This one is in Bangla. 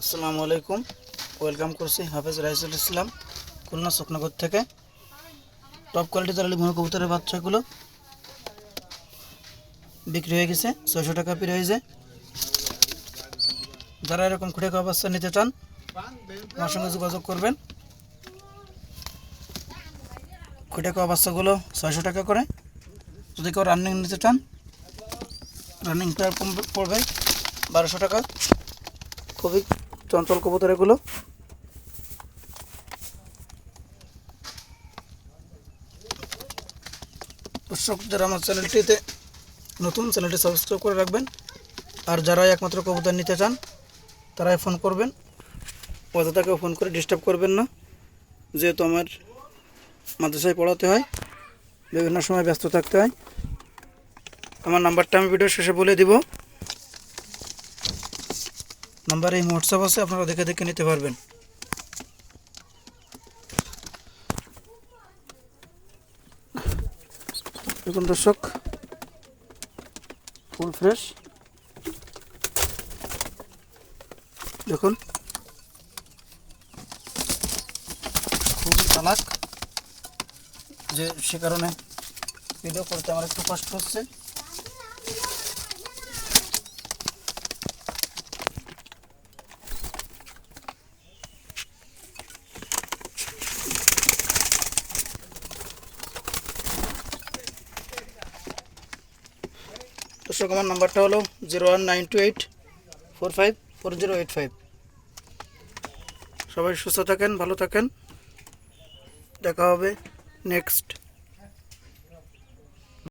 আসসালামু আলাইকুম। ওয়েলকাম করছি হাফেজ রাইসুল ইসলাম, খুলনা শুকনগর থেকে। টপ কোয়ালিটি তারালি ভুনো কবুতরের বাচ্চাগুলো বিক্রি হয়ে গেছে, ছয়শো টাকা পির হয়েছে যারা এরকম খুঁটে বাচ্চা নিতে চান, আমার সঙ্গে যোগাযোগ করবেন। খুঁটে বাচ্চাগুলো ছয়শো টাকা করে। যদি কেউ রানিং নিতে চান রানিংটা পড়বে বারোশো টাকা। খুবই চঞ্চল কবুতর এগুলো দর্শক যারা আমার চ্যানেলটিতে নতুন চ্যানেলটি সাবস্ক্রাইব করে রাখবেন। আর যারা একমাত্র কবুতর নিতে চান, তারাই ফোন করবেন। অযথাকে ফোন করে ডিস্টার্ব করবেন না। যেহেতু আমার মাদ্রাসায় পড়াতে হয়, বিভিন্ন সময় ব্যস্ত থাকতে হয়। আমার নাম্বারটা আমি ভিডিও শেষে বলে দিব। নাম্বারে এই হোয়াটসঅ্যাপ আছে, আপনারা দেখে দেখে নিতে পারবেন। দেখুন দর্শক, ফুল ফ্রেশ। দেখুন। খুবই চালাক। যে সে কারণে ভিডিও করতে আমার একটু কষ্ট হচ্ছে। দর্শক আমার নাম্বারটা হলো zero one nine two eight four five four zero eight five. সবাই সুস্থ থাকেন, ভালো থাকেন। দেখা হবে নেক্সট